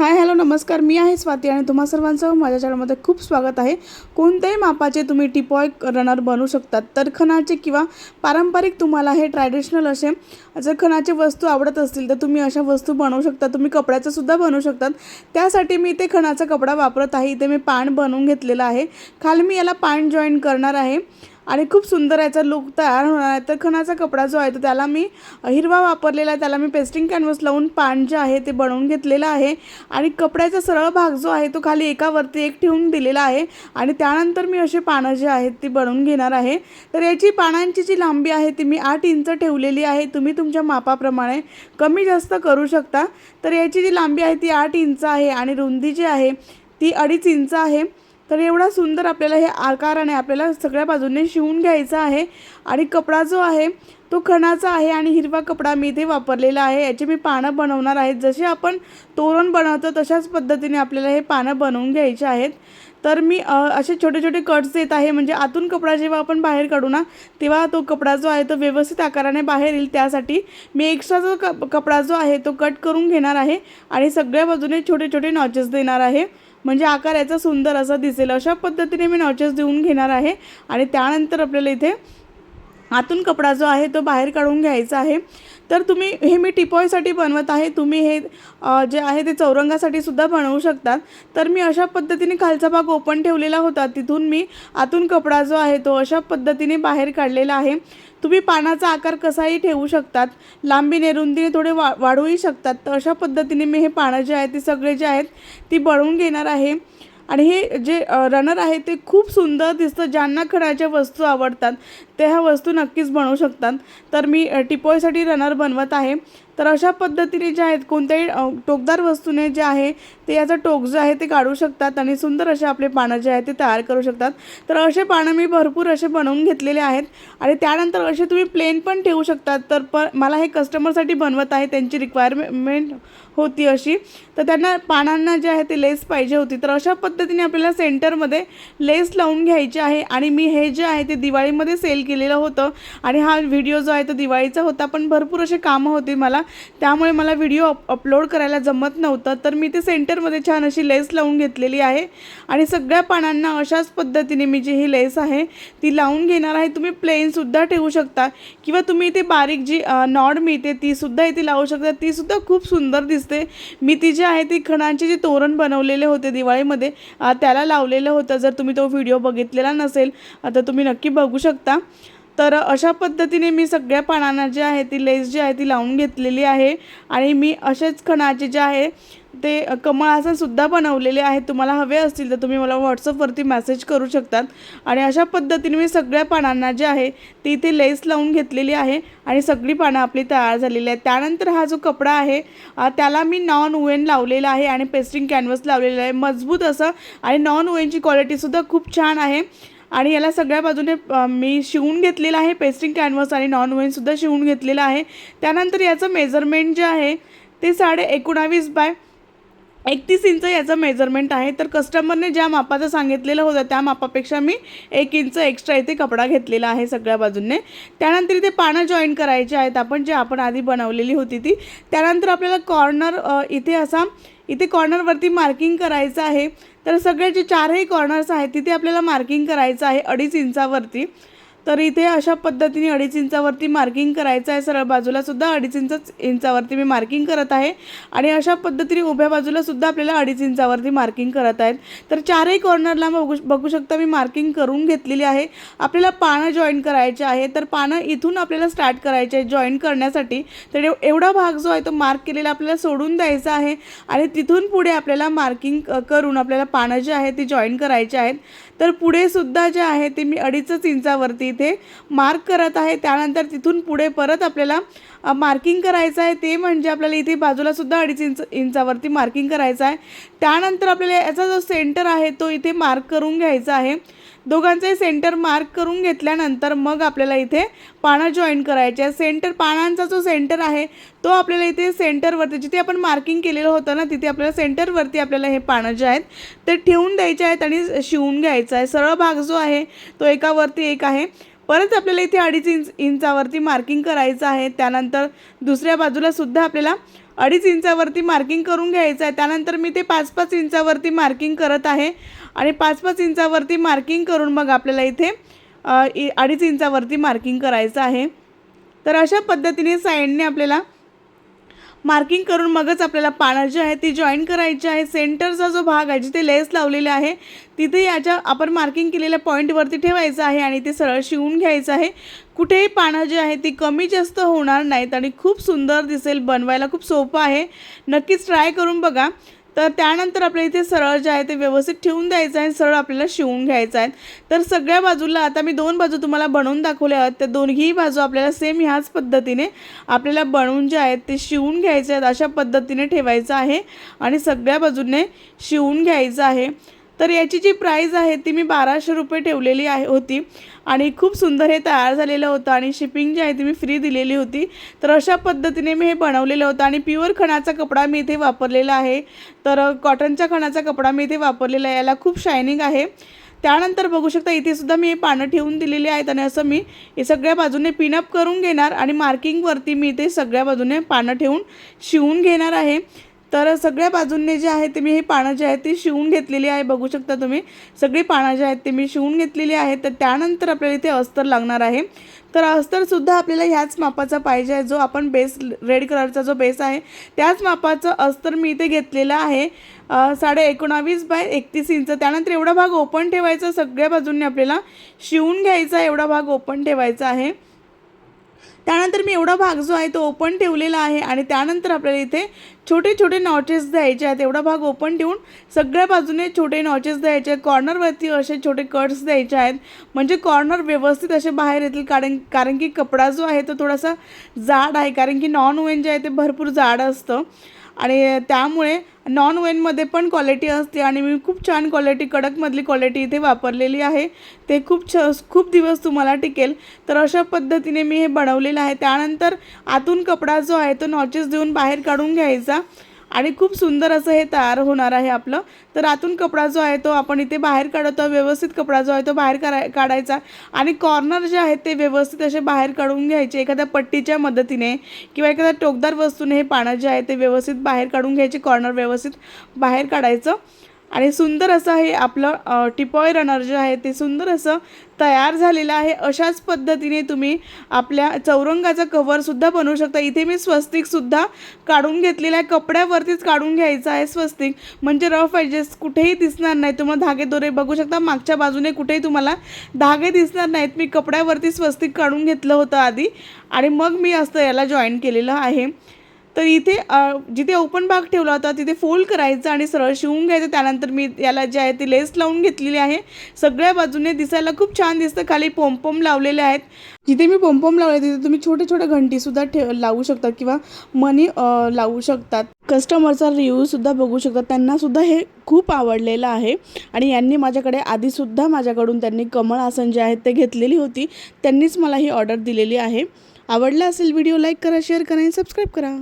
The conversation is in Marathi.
हाय हॅलो नमस्कार. मी आहे स्वाती आणि तुम्हा सर्वांचं माझ्या चॅनलमध्ये खूप स्वागत आहे. कोणत्याही मापाचे तुम्ही टिपॉय रनर बनवू शकतात. तर खणाचे किंवा पारंपरिक तुम्हाला हे ट्रॅडिशनल असे जर खणाचे वस्तू आवडत असतील तर तुम्ही अशा वस्तू बनवू शकता. तुम्ही कपड्याचं सुद्धा बनवू शकतात. त्यासाठी मी इथे खणाचा कपडा वापरत आहे. इथे मी पान बनवून घेतलेला आहे. खाली मी याला पान जॉईन करणार आहे. आणि खूप सुंदर याचा लुक तयार होणार आहे. तर खणाचा कपडा जो आहे तो त्याला मी हिरवा वापरलेला आहे. त्याला मी पेस्टिंग कॅनव्हस लावून पान जे आहे ते बनवून घेतलेलं आहे. आणि कपड्याचा सरळ भाग जो आहे तो खाली एकावरती एक ठेवून दिलेला आहे. आणि त्यानंतर मी असे पानं जे आहेत ती बनवून घेणार आहे. तर याची पानांची जी लांबी आहे ती मी आठ इंच ठेवलेली आहे. तुम्ही तुमच्या मापाप्रमाणे कमी जास्त करू शकता. तर याची जी लांबी आहे ती आठ इंच आहे. आणि रुंदी जी आहे ती अडीच इंच आहे. तर एवढा सुंदर आपल्याला हे आकाराने आपल्याला सगळ्या बाजूने शिवून घ्यायचा आहे. आणि कपडा जो आहे तो खणाचा आहे आणि हिरवा कपडा मी इथे वापरलेला आहे. याची मी पानं बनवणार आहेत. जसे आपण तोरण बनवतो तशाच पद्धतीने आपल्याला हे पानं बनवून घ्यायचे आहेत. तर मी असे छोटे छोटे कट्स देत आहे. म्हणजे आतून कपडा जेव्हा आपण बाहेर काढू ना तेव्हा तो कपडा जो आहे तो व्यवस्थित आकाराने बाहेर येईल. त्यासाठी मी एक्स्ट्रा जो कपडा जो आहे तो कट करून घेणार आहे. आणि सगळ्या बाजूने छोटे छोटे नॉचेस देणार आहे. म्हणजे आकार याचा सुंदर असा दिसेल. अशा पद्धतीने मी नॉचेस देऊन घेणार आहे. आणि त्यानंतर आपल्याला इथे आतून कपडा जो आहे तो बाहेर काढून घ्यायचा आहे. तर तुम्ही हे मी टिपॉयसाठी बनवत आहे. तुम्ही हे जे आहे ते चौरंगासाठी सुद्धा बनवू शकतात. तर मी अशा पद्धतीने खालचा भाग ओपन ठेवलेला होता. तिथून मी आतून कपडा जो आहे तो अशा पद्धतीने बाहेर काढलेला आहे. तुम्ही पानाचा आकार कसाही ठेवू शकतात. लांबीने रुंदीने थोडे वा वाढवूही शकतात. तर अशा पद्धतीने मी हे पानं जे आहेत ते सगळे जे आहेत ती बनवून घेणार आहे. आणि हे जे रनर आहे ते खूप सुंदर दिसतं ज्यांना खणाच्या वस्तू आवडतात ते ह्या वस्तू नक्कीच बनवू शकतात. तर मी टिपोयसाठी रनर बनवत आहे. तर अशा पद्धतीने जे आहेत कोणत्याही टोकदार वस्तूने जे आहे ते याचं टोक जे आहे ते काढू शकतात आणि सुंदर असे आपले पानं जे आहे ते तयार करू शकतात. तर असे पानं मी भरपूर असे बनवून घेतलेले आहेत आणि त्यानंतर असे तुम्ही प्लेन पण ठेवू शकतात. तर प मला हे कस्टमरसाठी बनवत आहे त्यांची रिक्वायरमेंट होती अशी. तर त्यांना पानांना जे आहे ते लेस पाहिजे होती. तर अशा पद्धतीने आपल्याला सेंटरमध्ये लेस लावून घ्यायची आहे आणि मी हे जे आहे ते दिवाळीमध्ये सेल केलेलं होतं आणि हा व्हिडिओ जो आहे तो दिवाळीचा होता. पण भरपूर असे कामं होती मला. त्यामुळे मला व्हिडिओ अप अपलोड करायला जमत नव्हतं. तर मी ते सेंटरमध्ये छान अशी लेस लावून घेतलेली आहे. आणि सगळ्या पानांना अशाच पद्धतीने मी जी ही लेस आहे ती लावून घेणार आहे. तुम्ही प्लेनसुद्धा ठेवू शकता. किंवा तुम्ही इथे बारीक जी नॉड मिळते तीसुद्धा इथे लावू शकता. तीसुद्धा खूप सुंदर दिसते. मी ती जी आहे ती खणांचे जे तोरण बनवलेले होते दिवाळीमध्ये त्याला लावलेलं होतं. जर तुम्ही तो व्हिडिओ बघितलेला नसेल तर तुम्ही नक्की बघू शकता. तर अशा पद्धतीने मी सगळ्या पानांना जे आहे ती लेस जी आहे ती लावून घेतलेली आहे. आणि मी असेच खणाचे जे आहे ते कमळ आसन सुद्धा बनवलेले आहेत तुम्हाला हवे असतील तर तुम्ही मला व्हॉट्सअपवरती मेसेज करू शकतात. आणि अशा पद्धतीने मी सगळ्या पानांना जे आहे ती इथे लेस लावून घेतलेली आहे. आणि सगळी पानं आपली तयार झालेली आहेत. त्यानंतर हा जो कपडा आहे त्याला मी नॉन उवेन लावलेला आहे आणि पेस्टिंग कॅनव्हस लावलेला आहे. मजबूत असं. आणि नॉन उवेनची क्वालिटीसुद्धा खूप छान आहे. आणि याला सगळ्या बाजूने मी शिवून घेतलेलं आहे पेस्टिंग कॅनव्हस आणि नॉन वेनसुद्धा शिवून घेतलेलं आहे. त्यानंतर याचं मेजरमेंट जे आहे ते साडे एकोणावीस बाय एकतीस इंच याचं मेजरमेंट आहे. तर कस्टमरने ज्या मापाचं सांगितलेलं होतं त्या मापापेक्षा मी एक इंच एक्स्ट्रा इथे कपडा घेतलेला आहे सगळ्या बाजूने. त्यानंतर इथे पानं जॉईन करायची आहेत आपण जे आपण आधी बनवलेली होती ती. त्यानंतर आपल्याला कॉर्नर इथे असा इथे कॉर्नरवरती मार्किंग करायचं आहे. तर सगळे जे चारही कॉर्नर्स आहेत तिथे आपल्याला मार्किंग करायचं आहे अडीच इंचावरती. तर इथे अशा पद्धतीने अडीच इंचावरती मार्किंग करायचं आहे. सरळ बाजूलासुद्धा अडीच इंचच इंचावरती मी मार्किंग करत आहे. आणि अशा पद्धतीने उभ्या बाजूलासुद्धा आपल्याला अडीच इंचावरती मार्किंग करत आहेत तर चारही कॉर्नरला बघू बघू शकता मी मार्किंग करून घेतलेली आहे. आपल्याला पानं जॉईन करायचे आहे. तर पानं इथून आपल्याला स्टार्ट करायचे आहे. जॉईन करण्यासाठी तर एवढा भाग जो आहे तो मार्क केलेला आपल्याला सोडून द्यायचा आहे. आणि तिथून पुढे आपल्याला मार्किंग करून आपल्याला पानं जे आहे ती जॉईन करायचे आहेत. तर पुढे सुद्धा जे आहे ते मी अडीचच इंचावरती इथे मार्क करत आहे. त्यानंतर तिथून पुढे परत आपल्याला मार्किंग करायचं आहे ते म्हणजे आपल्याला इथे बाजूला सुद्धा अडीच इंच इंचावरती मार्किंग करायचं आहे. त्यानंतर आपल्याला याचा जो सेंटर आहे तो इथे मार्क करून घ्यायचा आहे. दोघांचे सेंटर मार्क करून घेतल्यानंतर मग आपल्याला इथे पानं जॉईन करायचे आहे सेंटर पानांचा जो सेंटर आहे तो आपल्याला इथे सेंटरवरती जिथे आपण मार्किंग केलेलं होतं ना तिथे आपल्याला सेंटरवरती आपल्याला हे पानं जे आहेत ते ठेवून द्यायचे आहेत आणि शिवून घ्यायचं आहे. सरळ भाग जो आहे तो एकावरती एक आहे. परत आपल्याला इथे अडीच इंच इंचावरती मार्किंग करायचं आहे. त्यानंतर दुसऱ्या बाजूला सुद्धा आपल्याला अडीच इंचावरती मार्किंग करून घ्यायचं आहे. त्यानंतर मी ते पाच पाच इंचावरती मार्किंग करत आहे. आणि पाच पाच इंचावरती मार्किंग करून मग आपल्याला इथे इ- अडीच इंचावरती मार्किंग करायचं आहे. तर अशा पद्धतीने साईडने आपल्याला मार्किंग करून मगच आपल्याला पानं जी आहे ती जॉईन करायची आहे. सेंटरचा जो भाग आहे जिथे लेस लावलेले आहे तिथे याच्या आपण मार्किंग केलेल्या पॉईंटवरती ठेवायचं आहे आणि ते सरळ शिवून घ्यायचं आहे. कुठेही पानं जे आहे ती कमी जास्त होणार नाहीत आणि खूप सुंदर दिसेल बनवायला खूप सोपं आहे. नक्कीच ट्राय करून बघा. तर त्यानंतर आपल्या इथे सरळ जे आहे ते व्यवस्थित ठेवून द्यायचं आहे सरळ आपल्याला शिवून घ्यायचं आहे. तर सगळ्या बाजूला आता मी दोन बाजू तुम्हाला बनवून दाखवल्या आहेत. त्या दोन्ही बाजू आपल्याला सेम ह्याच पद्धतीने आपल्याला बनवून जे आहेत ते शिवून घ्यायचे आहेत अशा पद्धतीने ठेवायचं आहे. आणि सगळ्या बाजूने शिवून घ्यायचं आहे. तर याची जी प्राईज आहे ती मी बाराशे रुपये ठेवलेली आहे होती. आणि खूप सुंदर हे तयार झालेलं होतं आणि शिपिंग जी आहे ती मी फ्री दिलेली होती. तर अशा पद्धतीने मी हे बनवलेलं होतं आणि प्युअर खणाचा कपडा मी इथे वापरलेला आहे. तर कॉटनच्या खणाचा कपडा मी इथे वापरलेला आहे. याला खूप शायनिंग आहे. त्यानंतर बघू शकता इथे सुद्धा मी हे पानं ठेवून दिलेली आहेत आणि असं मी हे सगळ्या बाजूने पिनअप करून घेणार आणि मार्किंगवरती मी इथे सगळ्या बाजूने पानं ठेवून शिवून घेणार आहे. तर सगळ्या बाजूंनी जे आहे ते मी हे पानं जे आहेत ती शिवून घेतलेली आहे. बघू शकता तुम्ही. सगळी पानं जे आहेत ते मी शिवून घेतलेली आहे. तर त्यानंतर आपल्याला इथे अस्तर लागणार आहे. तर अस्तरसुद्धा आपल्याला ह्याच मापाचा पाहिजे आहे. जो आपण बेस रेड कलरचा जो बेस आहे त्याच मापाचं अस्तर मी इथे घेतलेलं आहे. साडे एकोणावीस बाय एकतीस इंच. त्यानंतर एवढा भाग ओपन ठेवायचा. सगळ्या बाजूंनी आपल्याला शिवून घ्यायचा एवढा भाग ओपन ठेवायचा आहे. त्यानंतर मी एवढा भाग जो आहे तो ओपन ठेवलेला आहे आणि त्यानंतर आपल्याला इथे छोटे छोटे नॉचेस द्यायचे आहेत. एवढा भाग ओपन ठेवून सगळ्या बाजूने छोटे नॉचेस द्यायचे आहेत. कॉर्नरवरती असे छोटे कट्स द्यायचे आहेत. म्हणजे कॉर्नर व्यवस्थित असे बाहेर येतील. कारण कारण की कपडा जो आहे तो थोडासा जाड आहे. कारण की नॉन वेन जे आहे ते भरपूर जाड असतं. आणि त्यामुळे नॉन वेनमध्ये पण क्वालिटी असते आणि मी खूप छान क्वालिटी कडकमधली क्वालिटी इथे वापरलेली आहे. ते खूप छ खूप दिवस तुम्हाला टिकेल. तर अशा पद्धतीने मी हे बनवलेलं आहे. त्यानंतर आतून कपडा जो आहे तो नॉचेस देऊन बाहेर काढून घ्यायचा. आणि खूप सुंदर असं हे तयार होणार आहे आपलं. तर आतून कपडा जो आहे तो आपण इथे बाहेर काढतो व्यवस्थित कपडा जो आहे तो बाहेर काढाय काढायचा. आणि कॉर्नर जे आहेत ते व्यवस्थित असे बाहेर काढून घ्यायचे. एखाद्या पट्टीच्या मदतीने किंवा एखाद्या टोकदार वस्तूने हे पानं जे आहे ते व्यवस्थित बाहेर काढून घ्यायचे कॉर्नर व्यवस्थित बाहेर काढायचं. आणि सुंदर असं हे आपलं टिपॉय रनर जे आहे ते सुंदर असं तयार झालेलं आहे. अशाच पद्धतीने तुम्ही आपल्या चौरंगाचा कवरसुद्धा बनवू शकता. इथे मी स्वस्तिकसुद्धा काढून घेतलेलं आहे. कपड्यावरतीच काढून घ्यायचं आहे स्वस्तिक. म्हणजे रफ ॲडजस्ट कुठेही दिसणार नाही. तुम्हाला धागे दोरे बघू शकता. मागच्या बाजूने कुठेही तुम्हाला धागे दिसणार नाहीत. मी कपड्यावरती स्वस्तिक काढून घेतलं होतं आधी. आणि मग मी असं याला जॉईन केलेलं आहे. तर इथे जिथे ओपन भाग ठेवला होता तिथे फोल्ड करायचं आणि सरळ शिवून घ्यायचं. त्यानंतर मी याला जे आहे ती लेस लावून घेतलेली आहे. सगळ्या बाजूने दिसायला खूप छान दिसतं. खाली पोमपोम लावलेले आहेत. जिथे मी पोमपोम लावले तिथे तुम्ही छोटे छोटे घंटीसुद्धा ठेव लावू शकता किंवा मनी लावू शकतात. कस्टमरचा रिव्ह्यूसुद्धा बघू शकतात त्यांनासुद्धा हे खूप आवडलेलं आहे. आणि यांनी माझ्याकडे आधीसुद्धा माझ्याकडून त्यांनी कमळ आसन जे आहेत ते घेतलेली होती. त्यांनीच मला ही ऑर्डर दिलेली आहे. आवडला असेल व्हिडिओ लाईक करा शेअर करा आणि सबस्क्राईब करा.